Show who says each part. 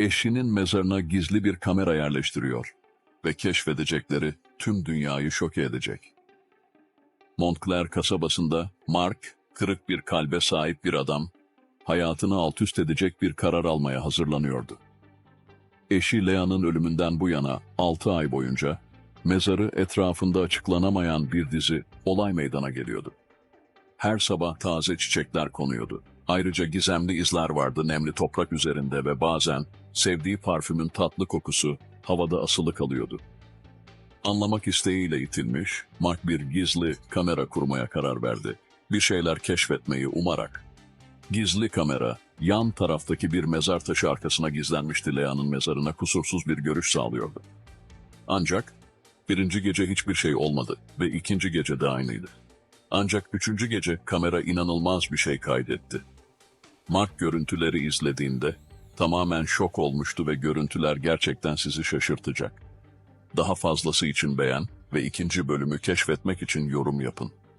Speaker 1: eşinin mezarına gizli bir kamera yerleştiriyor ve keşfedecekleri tüm dünyayı şoke edecek. Montclair kasabasında Mark, kırık bir kalbe sahip bir adam, hayatını alt üst edecek bir karar almaya hazırlanıyordu. Eşi Lea'nın ölümünden bu yana 6 ay boyunca mezarı etrafında açıklanamayan bir dizi olay meydana geliyordu. Her sabah taze çiçekler konuyordu. Ayrıca gizemli izler vardı nemli toprak üzerinde ve bazen sevdiği parfümün tatlı kokusu havada asılı kalıyordu. Anlamak isteğiyle itilmiş, Mark bir gizli kamera kurmaya karar verdi. Bir şeyler keşfetmeyi umarak. Gizli kamera, yan taraftaki bir mezar taşı arkasına gizlenmişti Lea'nın mezarına kusursuz bir görüş sağlıyordu. Ancak birinci gece hiçbir şey olmadı ve ikinci gece de aynıydı. Ancak üçüncü gece kamera inanılmaz bir şey kaydetti. Mark görüntüleri izlediğinde tamamen şok olmuştu ve görüntüler gerçekten sizi şaşırtacak. Daha fazlası için beğen ve ikinci bölümü keşfetmek için yorum yapın.